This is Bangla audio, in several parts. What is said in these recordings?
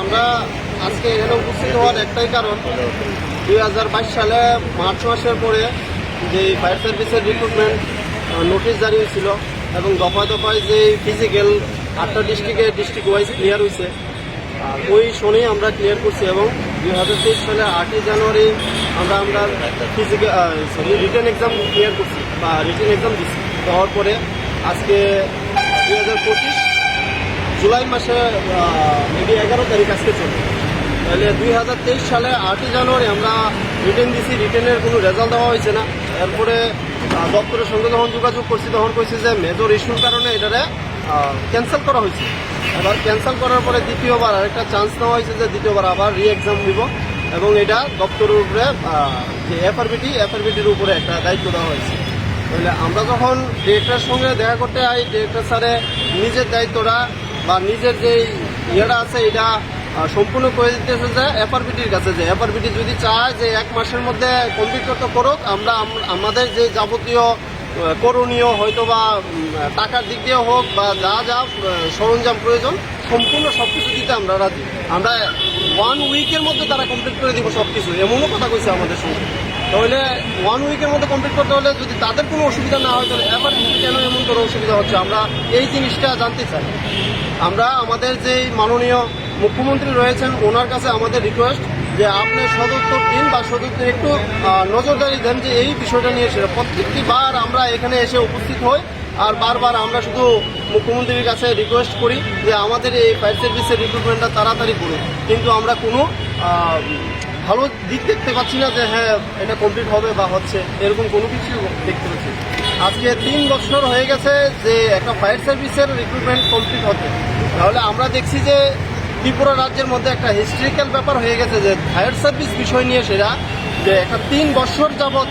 আমরা আজকে এখানে উপস্থিত হওয়ার একটাই কারণ, দুই হাজার বাইশ সালে মার্চ মাসের পরে যে ফায়ার সার্ভিসের রিক্রুটমেন্ট নোটিশ জারি হয়েছিল এবং দফায় দফায় যে ফিজিক্যাল আটটা ডিস্ট্রিক্টে ডিস্ট্রিক্ট ওয়াইজ ক্লিয়ার হয়েছে ওই শোনেই আমরা ক্লিয়ার করছি এবং দুই হাজার তেইশ সালে আটই জানুয়ারি আমরা আমরা physical sorry return exam clear করছি বা রিটার্ন এক্সাম দিচ্ছি দেওয়ার পরে আজকে দুই হাজার পঁচিশ জুলাই মাসে মেবি এগারো তারিখ আজকে চলবে তাহলে দুই হাজার তেইশ সালে আটই জানুয়ারি আমরা রিটার্ন দিছি রিটার্নের কোনো রেজাল্ট দেওয়া হয়েছে না। এরপরে দপ্তরের সঙ্গে যখন যোগাযোগ করছি, তখন কইছে যে মেজর ইস্যুর কারণে এটারে ক্যান্সেল করা হয়েছে। এবার ক্যান্সেল করার পরে দ্বিতীয়বার আরেকটা চান্স নেওয়া হয়েছে যে দ্বিতীয়বার আবার রি এক্সাম দিব এবং এটা দপ্তরের উপরে যে এফআরবিটি এফআরবিটির উপরে একটা দায়িত্ব দেওয়া হয়েছে। তাহলে আমরা যখন ডিরেক্টরের সঙ্গে দেখা করতে যাই ডিরেক্টর স্যারে নিজের দায়িত্বটা বা নিজের যে ইয়েটা আছে, এটা সম্পূর্ণ করে দিতেছে যে এফআরবিটির কাছে যে এফআরবিটি যদি চায় যে এক মাসের মধ্যে কমপ্লিট করতে করুক, আমরা আমাদের যে যাবতীয় করণীয় হয়তো বা টাকার দিক দিয়ে হোক বা যা যা সরঞ্জাম প্রয়োজন, সম্পূর্ণ সব কিছু দিতে আমরা রাজি। আমরা ওয়ান উইকের মধ্যে তারা কমপ্লিট করে দিব সব কিছু এমনও কথা কইছে আমাদের সঙ্গে। তাহলে ওয়ান উইকের মধ্যে কমপ্লিট করতে হলে যদি তাদের কোনো অসুবিধা না হয়, তাহলে এবার কেন এমন কোনো অসুবিধা হচ্ছে? আমরা এই জিনিসটা জানতে চাই। আমরা আমাদের যেই মাননীয় মুখ্যমন্ত্রী রয়েছেন, ওনার কাছে আমাদের রিকোয়েস্ট যে আপনি সদুত্তর দিন বা সদুত্তর একটু নজরদারি দেন যে এই বিষয়টা নিয়ে সেটা। প্রত্যেকটি বার আমরা এখানে এসে উপস্থিত হই আর বারবার আমরা শুধু মুখ্যমন্ত্রীর কাছে রিকোয়েস্ট করি যে আমাদের এই ফায়ার সার্ভিসের রিক্রুটমেন্টটা তাড়াতাড়ি করুন। কিন্তু আমরা কোনো ভালো দিক দেখতে পাচ্ছি না যে হ্যাঁ এটা কমপ্লিট হবে বা হচ্ছে, এরকম কোনো কিছু দেখতে পাচ্ছি আজকে তিন বছর হয়ে গেছে যে একটা ফায়ার সার্ভিসের রিক্রুটমেন্ট কমপ্লিট হতে। তাহলে আমরা দেখছি যে ত্রিপুরা রাজ্যের মধ্যে একটা হিস্ট্রিক্যাল ব্যাপার হয়ে গেছে যে ফায়ার সার্ভিস বিষয় নিয়ে সেটা যে একটা তিন বছর যাবৎ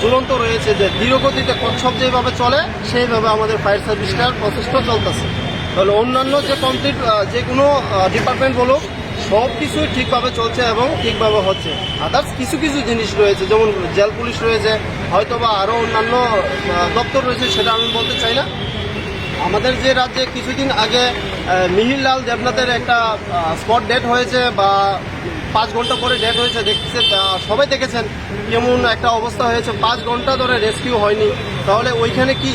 ঝুলন্ত রয়েছে যে ধীরগতিতে কচ্ছপ যেভাবে চলে, সেইভাবে আমাদের ফায়ার সার্ভিসটার প্রচেষ্টা চলতেছে। তাহলে অন্যান্য যে কমপ্লিট যে কোনো ডিপার্টমেন্ট বলুক সব কিছুই ঠিকভাবে চলছে এবং ঠিকভাবে হচ্ছে। আদার্স কিছু কিছু জিনিস রয়েছে, যেমন জেল পুলিশ রয়েছে হয়তো বা আরও অন্যান্য দপ্তর রয়েছে, সেটা আমি বলতে চাই না। আমাদের যে রাজ্যে কিছুদিন আগে মিহিরলাল দেবনাথের একটা স্পট ডেট হয়েছে বা পাঁচ ঘণ্টা পরে ডেট হয়েছে, দেখছে সবাই দেখেছেন কেমন একটা অবস্থা হয়েছে। পাঁচ ঘণ্টা ধরে রেস্কিউ হয়নি। তাহলে ওইখানে কি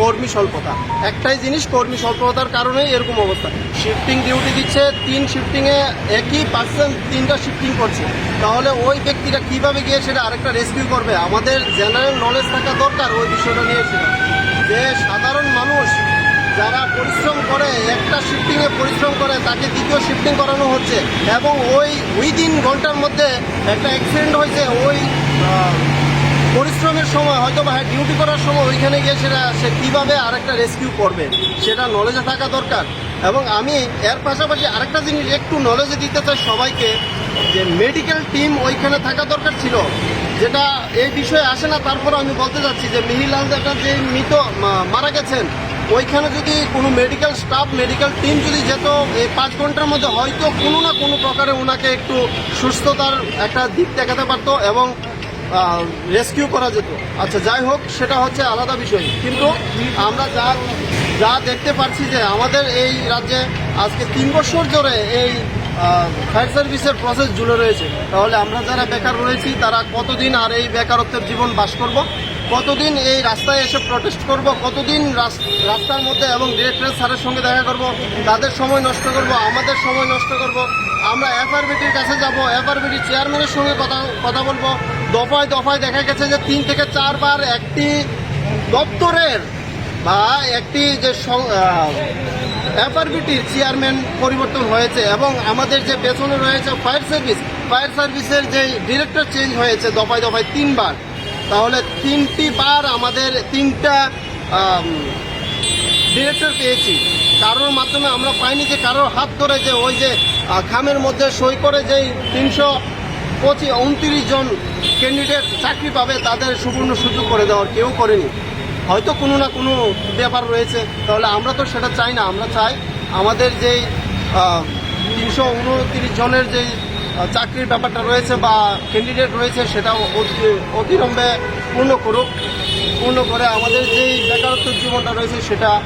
কর্মী স্বল্পতা। একটাই জিনিস, কর্মী স্বল্পতার কারণেই এরকম অবস্থা। শিফটিং ডিউটি দিচ্ছে, তিন শিফটিংয়ে একই পার্সেন্ট তিনটা শিফটিং করছে। তাহলে ওই ব্যক্তিটা কীভাবে গিয়ে সেটা আরেকটা রেস্কিউ করবে? আমাদের জেনারেল নলেজ থাকা দরকার ওই বিষয়টা নিয়ে সেটা। যে সাধারণ মানুষ যারা পরিশ্রম করে, একটা শিফটিংয়ে পরিশ্রম করে, তাকে দ্বিতীয় শিফটিং করানো হচ্ছে। এবং ওই উইদিন ঘণ্টার মধ্যে একটা অ্যাক্সিডেন্ট হয়েছে, ওই পরিশ্রমের সময় হয়তো বা ডিউটি করার সময় ওইখানে গিয়ে সেটা সে কীভাবে আরেকটা রেস্কিউ করবে, সেটা নলেজে থাকা দরকার। এবং আমি এর পাশাপাশি আরেকটা জিনিস, একটু নলেজে দিতে চাই সবাইকে, যে মেডিকেল টিম ওইখানে থাকা দরকার ছিল। যেটা এই বিষয়ে আসে না, তারপর আমি বলতে চাচ্ছি যে মিহিলাল দেবনাথ যে মৃত মারা গেছেন, ওইখানে যদি কোনো মেডিকেল স্টাফ মেডিকেল টিম যদি যেত, এই পাঁচ ঘণ্টার মধ্যে হয়তো কোনো না কোনো প্রকারে ওনাকে একটু সুস্থতার একটা দিক দেখাতে পারতো এবং রেস্কিউ করা যেত। আচ্ছা যাই হোক, সেটা হচ্ছে আলাদা বিষয়। কিন্তু আমরা যা যা দেখতে পাচ্ছি যে আমাদের এই রাজ্যে আজকে তিন বছর ধরে এই ফায়ার সার্ভিসের প্রসেস জুড়ে রয়েছে। তাহলে আমরা যারা বেকার রয়েছি, তারা কতদিন আর এই বেকারত্বের জীবন বাস করব? কতদিন এই রাস্তায় এসে প্রটেস্ট করব? কতদিন রাস- রাস্তার মধ্যে এবং ডিরেক্টর স্যারের সঙ্গে দেখা করব? তাদের সময় নষ্ট করব? আমাদের সময় নষ্ট করব? আমরা এফআরবিটির কাছে যাব? এফআরবিটি চেয়ারম্যানের সঙ্গে কথা কথা বলব? দফায় দফায় দেখা গেছে যে তিন থেকে চারবার একটি দপ্তরের বা একটি যে এফআরবিটির চেয়ারম্যান পরিবর্তন হয়েছে এবং আমাদের যে পেছনে রয়েছে ফায়ার সার্ভিস ফায়ার সার্ভিসের যে ডিরেক্টর চেঞ্জ হয়েছে দফায় দফায় তিনবার, তাহলে তিনটি বার আমাদের তিনটা ডিরেক্টর পেয়েছি। কারোর মাধ্যমে আমরা পাইনি যে কারোর হাত ধরে যে ওই যে খামের মধ্যে সই করে যেই তিনশো পঁচিশ উনত্রিশ জন ক্যান্ডিডেট চাকরি পাবে, তাদের সুবর্ণ সুযোগ করে দেওয়ার কেউ করেনি। হয়তো কোনো না কোনো ব্যাপার রয়েছে, তাহলে আমরা তো সেটা চাই না, আমরা চাই আমাদের যেই তিনশো উনত্রিশ জনের যেই চাকরির ব্যাপারটা রয়েছে বা ক্যান্ডিডেট রয়েছে সেটা অতি- অতিরম্বে পূর্ণ করুক, পূর্ণ করে আমাদের যেই বেকারত্ব জীবনটা রয়েছে সেটা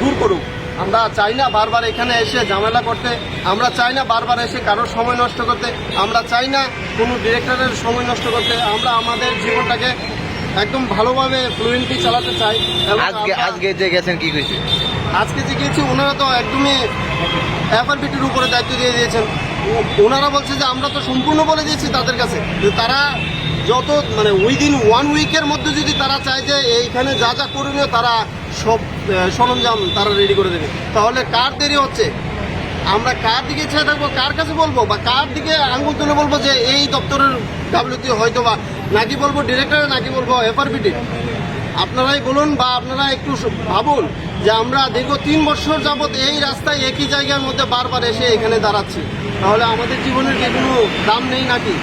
দূর করুক। আমরা চাই না বারবার এখানে এসে ঝামেলা করতে আমরা চাই না বারবার এসে কারোর সময় নষ্ট করতে আমরা চাই না কোনো ডিরেক্টরের সময় নষ্ট করতে আমরা আমাদের জীবনটাকে একদম ভালোভাবে ফ্লুয়েন্টলি চালাতে চাই। আজকে আজকে যে গেছেন কি কইছে আজকে যে গিয়েছি ওনারা তো একদমই এফআরবিটির উপরে দায়িত্ব দিয়ে দিয়েছেন। ওনারা বলছে যে আমরা তো সম্পূর্ণ বলে দিয়েছি তাদের কাছে। যে তারা যত মানে উইদিন ওয়ান উইকের মধ্যে যদি তারা চায় যে এইখানে যা যা করণীয় তারা সব সরঞ্জাম তারা রেডি করে দেবে। তাহলে কার দেরি হচ্ছে? আমরা কার দিকে ছেড়ে থাকব? কার কাছে বলব? বা কার দিকে আঙুল তুলে বলব যে এই দপ্তরের গাফলতি হয়তো বা নাকি বলব ডিরেক্টর নাকি বলব এফআরবিটি আপনারাই বলুন বা আপনারা একটু ভাবুন যে আমরা দীর্ঘ তিন বছর যাবৎ এই রাস্তায় একই জায়গার মধ্যে বারবার এসে এখানে দাঁড়াচ্ছি। তাহলে আমাদের জীবনের কি কোনো দাম নেই নাকি?